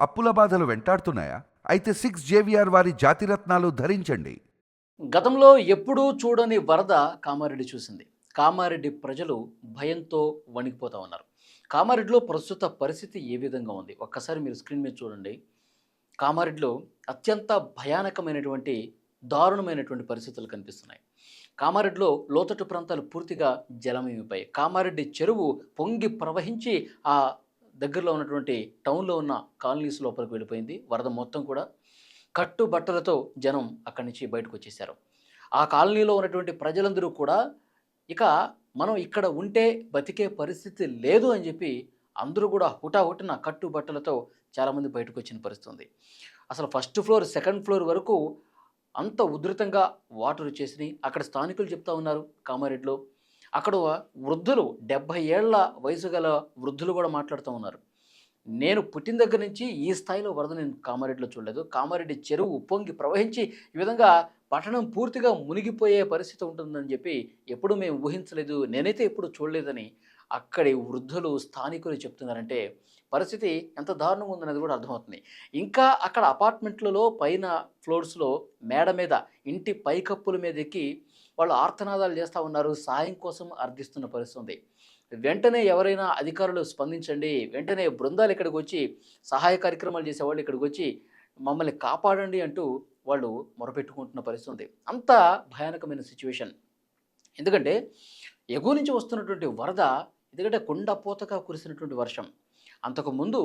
అప్పుల బాధలు వెంటాడుతున్నాయా? అయితే సిక్స్ జేవిఆర్ వారి జాతిరత్నాలు ధరించండి. గతంలో ఎప్పుడూ చూడని వరద కామారెడ్డి చూసింది. కామారెడ్డి ప్రజలు భయంతో వణికిపోతా ఉన్నారు. కామారెడ్డిలో ప్రస్తుత పరిస్థితి ఏ విధంగా ఉంది? ఒక్కసారి మీరు స్క్రీన్ మీద చూడండి. కామారెడ్డిలో అత్యంత భయానకమైనటువంటి దారుణమైనటువంటి పరిస్థితులు కనిపిస్తున్నాయి. కామారెడ్డిలో లోతట్టు ప్రాంతాలు పూర్తిగా జలమయమైపోయాయి. కామారెడ్డి చెరువు పొంగి ప్రవహించి ఆ దగ్గరలో ఉన్నటువంటి టౌన్లో ఉన్న కాలనీస్ లోపలికి వెళ్ళిపోయింది. వరద మొత్తం కూడా కట్టు బట్టలతో జనం అక్కడి నుంచి బయటకు వచ్చేసారు ఆ కాలనీలో ఉన్నటువంటి ప్రజలందరూ కూడా ఇక మనం ఇక్కడ ఉంటే బతికే పరిస్థితి లేదు అని చెప్పి అందరూ కూడా హుటాహుటిన కట్టు బట్టలతో చాలామంది బయటకు వచ్చిన పరిస్థితి ఉంది అసలు ఫస్ట్ ఫ్లోర్ సెకండ్ ఫ్లోర్ వరకు అంత ఉధృతంగా వాటర్ వచ్చేసినాయి. అక్కడ స్థానికులు చెప్తా ఉన్నారు కామారెడ్డిలో. అక్కడ వృద్ధులు డెబ్భై ఏళ్ళ వయసు గల వృద్ధులు కూడా మాట్లాడుతూ ఉన్నారు. నేను పుట్టిన దగ్గర నుంచి ఈ స్థాయిలో వరద నేను కామారెడ్డిలో చూడలేదు. కామారెడ్డి చెరువు ఉప్పొంగి ప్రవహించి ఈ విధంగా పట్టణం పూర్తిగా మునిగిపోయే పరిస్థితి ఉంటుందని చెప్పి ఎప్పుడు మేము ఊహించలేదు. నేనైతే ఎప్పుడు చూడలేదని అక్కడి వృద్ధులు స్థానికులు చెప్తున్నారంటే పరిస్థితి ఎంత దారుణంగా ఉందనేది కూడా అర్థమవుతుంది. ఇంకా అక్కడ అపార్ట్మెంట్లలో పైన ఫ్లోర్స్లో మేడ మీద ఇంటి పైకప్పుల మీద ఎక్కి వాళ్ళు ఆర్తనాదాలు చేస్తూ ఉన్నారు సాయం కోసం అర్థిస్తున్న పరిస్థితి ఉంది. వెంటనే ఎవరైనా అధికారులు స్పందించండి వెంటనే బృందాలు ఇక్కడికి వచ్చి సహాయ కార్యక్రమాలు చేసేవాళ్ళు ఇక్కడికి వచ్చి మమ్మల్ని కాపాడండి అంటూ వాళ్ళు మొరపెట్టుకుంటున్న పరిస్థితి ఉంది. అంత భయానకమైన సిచ్యువేషన్ ఎందుకంటే ఎగువ నుంచి వస్తున్నటువంటి వరద ఎందుకంటే కుండపోతగా కురిసినటువంటి వర్షం. అంతకుముందు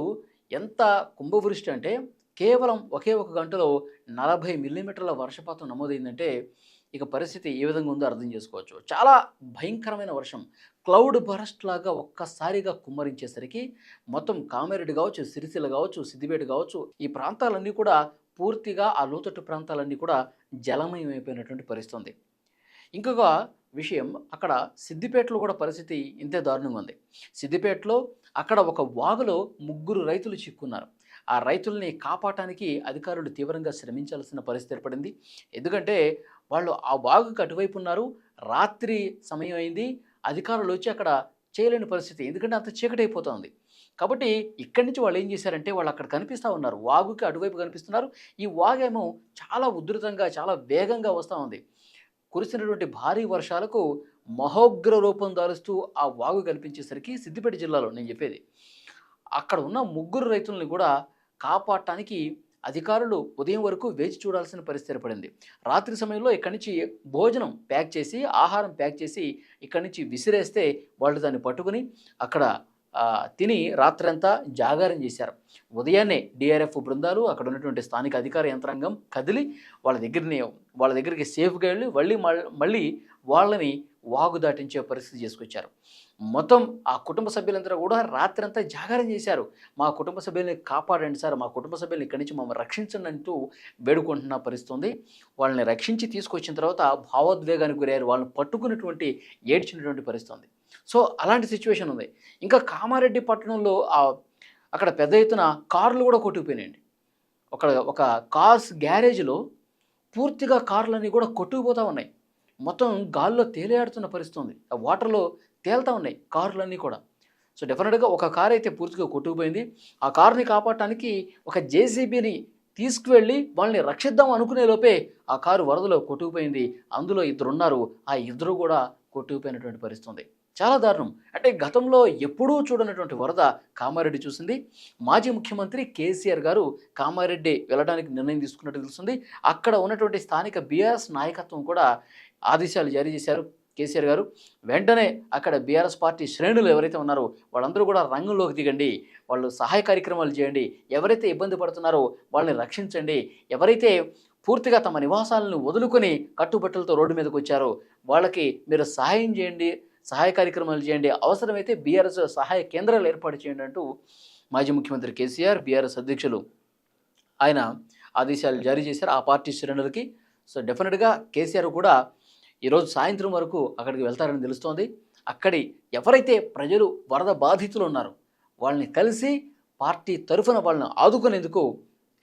ఎంత కుంభవృష్టి అంటే కేవలం ఒకే ఒక గంటలో నలభై మిల్లీమీటర్ల వర్షపాతం నమోదైందంటే ఇక పరిస్థితి ఏ విధంగా ఉందో అర్థం చేసుకోవచ్చు. చాలా భయంకరమైన వర్షం. క్లౌడ్ బరస్ట్ లాగా ఒక్కసారిగా కుమ్మరించేసరికి మొత్తం కామారెడ్డి కావచ్చు సిరిసిల్ల కావచ్చు సిద్దిపేట కావచ్చు ఈ ప్రాంతాలన్నీ కూడా పూర్తిగా ఆ లోతట్టు ప్రాంతాలన్నీ కూడా జలమయమైపోయినటువంటి పరిస్థితి ఉంది ఇంకొక విషయం అక్కడ సిద్దిపేటలో కూడా పరిస్థితి ఇంతే దారుణంగా ఉంది. సిద్దిపేటలో అక్కడ ఒక వాగులో ముగ్గురు రైతులు చిక్కున్నారు. ఆ రైతుల్ని కాపాడటానికి అధికారులు తీవ్రంగా శ్రమించాల్సిన పరిస్థితి ఏర్పడింది. ఎందుకంటే వాళ్ళు ఆ వాగుకి అటువైపు ఉన్నారు. రాత్రి సమయం అయింది. అధికారులు వచ్చి అక్కడ చేయలేని పరిస్థితి. ఎందుకంటే అంత చీకటి అయిపోతుంది కాబట్టి ఇక్కడి నుంచి వాళ్ళు ఏం చేశారంటే వాళ్ళు అక్కడ కనిపిస్తూ ఉన్నారు. వాగుకి అటువైపు కనిపిస్తున్నారు. ఈ వాగేమో చాలా ఉధృతంగా చాలా వేగంగా వస్తూ ఉంది. కురిసినటువంటి భారీ వర్షాలకు మహోగ్ర రూపం దాలుస్తూ ఆ వాగు కనిపించేసరికి సిద్దిపేట జిల్లాలో నేను చెప్పేది. అక్కడ ఉన్న ముగ్గురు రైతుల్ని కూడా కాపాడటానికి అధికారులు ఉదయం వరకు వేచి చూడాల్సిన పరిస్థితి ఏర్పడింది. రాత్రి సమయంలో ఇక్కడి నుంచి భోజనం ప్యాక్ చేసి ఆహారం ప్యాక్ చేసి ఇక్కడి నుంచి విసిరేస్తే వాళ్ళు దాన్ని పట్టుకుని అక్కడ తిని రాత్రంతా జాగారం చేశారు. ఉదయాన్నే డిఆర్ఎఫ్ బృందాలు అక్కడ ఉన్నటువంటి స్థానిక అధికార యంత్రాంగం కదిలి వాళ్ళ దగ్గరని వాళ్ళ దగ్గరికి సేఫ్గా వెళ్ళి మళ్ళీ మళ్ళీ మళ్ళీ వాళ్ళని వాగు దాటించే పరిస్థితి చేసుకొచ్చారు. మొత్తం ఆ కుటుంబ సభ్యులందరూ కూడా రాత్రంతా జాగారం చేశారు. మా కుటుంబ సభ్యుల్ని కాపాడండి సార్ మా కుటుంబ సభ్యుల్ని ఇక్కడి నుంచి మమ్మల్ని రక్షించండి అంటూ వేడుకుంటున్న పరిస్థితుంది. వాళ్ళని రక్షించి తీసుకొచ్చిన తర్వాత భావోద్వేగానికి గురయ్యారు. వాళ్ళని పట్టుకున్నటువంటి ఏడ్చినటువంటి పరిస్థితుంది. సో అలాంటి సిచ్యువేషన్ ఉంది. ఇంకా కామారెడ్డి పట్టణంలో అక్కడ పెద్ద ఎత్తున కార్లు కూడా కొట్టుకుపోయినాయండి. ఒక ఒక కార్స్ గ్యారేజ్లో పూర్తిగా కార్లన్నీ కూడా కొట్టుకుపోతూ ఉన్నాయి. మొత్తం గాల్లో తేలియాడుతున్న పరిస్థితి ఉంది. ఆ వాటర్లో తేలుతూ ఉన్నాయి కార్లన్నీ కూడా. సో డెఫినెట్గా ఒక కార్ అయితే పూర్తిగా కొట్టుకుపోయింది. ఆ కార్ని కాపాడటానికి ఒక జేసీబీని తీసుకువెళ్ళి వాళ్ళని రక్షిద్దాం అనుకునే లోపే ఆ కారు వరదలో కొట్టుకుపోయింది. అందులో ఇద్దరు ఉన్నారు ఆ ఇద్దరు కూడా కొట్టుకుపోయినటువంటి పరిస్థితి ఉంది. చాలా దారుణం. అంటే గతంలో ఎప్పుడూ చూడనటువంటి వరద కామారెడ్డి చూసింది. మాజీ ముఖ్యమంత్రి కేసీఆర్ గారు కామారెడ్డి వెళ్ళడానికి నిర్ణయం తీసుకున్నట్టు తెలుస్తుంది. అక్కడ ఉన్నటువంటి స్థానిక బీఆర్ఎస్ నాయకత్వం కూడా ఆదేశాలు జారీ చేశారు కేసీఆర్ గారు. వెంటనే అక్కడ బీఆర్ఎస్ పార్టీ శ్రేణులు ఎవరైతే ఉన్నారో వాళ్ళందరూ కూడా రంగంలోకి దిగండి. వాళ్ళు సహాయ కార్యక్రమాలు చేయండి. ఎవరైతే ఇబ్బంది పడుతున్నారో వాళ్ళని రక్షించండి. ఎవరైతే పూర్తిగా తమ నివాసాలను వదులుకొని కట్టుబట్టలతో రోడ్డు మీదకి వచ్చారో వాళ్ళకి మీరు సహాయం చేయండి. సహాయ కార్యక్రమాలు చేయండి. అవసరమైతే బీఆర్ఎస్ సహాయ కేంద్రాలు ఏర్పాటు చేయండి అంటూ మాజీ ముఖ్యమంత్రి కేసీఆర్ బీఆర్ఎస్ అధ్యక్షులు ఆయన ఆదేశాలు జారీ చేశారు. ఆ పార్టీ శ్రేణులకి. సో డెఫినెట్గా కేసీఆర్ కూడా ఈరోజు సాయంత్రం వరకు అక్కడికి వెళ్తారని తెలుస్తోంది. అక్కడి ఎవరైతే ప్రజలు వరద బాధితులు ఉన్నారో వాళ్ళని కలిసి పార్టీ తరఫున వాళ్ళని ఆదుకునేందుకు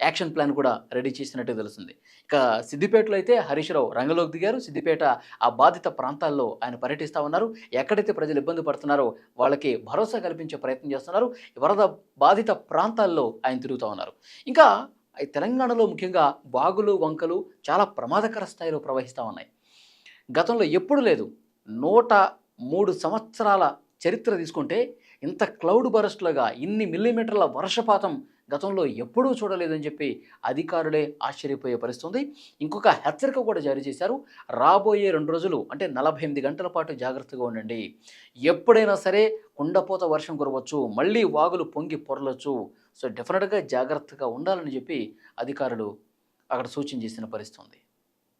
యాక్షన్ ప్లాన్ కూడా రెడీ చేసినట్టు తెలుస్తుంది. ఇక సిద్దిపేటలో అయితే హరీష్ రావు రంగంలోకి దిగారు. సిద్దిపేట ఆ బాధిత ప్రాంతాల్లో ఆయన పర్యటిస్తూ ఉన్నారు. ఎక్కడైతే ప్రజలు ఇబ్బంది పడుతున్నారో వాళ్ళకి భరోసా కల్పించే ప్రయత్నం చేస్తున్నారు. వరద బాధిత ప్రాంతాల్లో ఆయన తిరుగుతూ ఉన్నారు. ఇంకా తెలంగాణలో ముఖ్యంగా బాగులు వంకలు చాలా ప్రమాదకర స్థాయిలో ప్రవహిస్తూ ఉన్నాయి. గతంలో ఎప్పుడు లేదు. నూట మూడు సంవత్సరాల చరిత్ర తీసుకుంటే ఇంత క్లౌడ్ బరస్ట్లుగా ఇన్ని మిల్లీమీటర్ల వర్షపాతం గతంలో ఎప్పుడూ చూడలేదని చెప్పి అధికారులే ఆశ్చర్యపోయే పరిస్థితుంది. ఇంకొక హెచ్చరిక కూడా జారీ చేశారు. రాబోయే రెండు రోజులు అంటే నలభై ఎనిమిది గంటల పాటు జాగ్రత్తగా ఉండండి. ఎప్పుడైనా సరే కుండపోత వర్షం కురవచ్చు మళ్ళీ వాగులు పొంగి పొరలొచ్చు. సో డెఫినెట్గా జాగ్రత్తగా ఉండాలని చెప్పి అధికారులు అక్కడ సూచన చేసిన పరిస్థితి ఉంది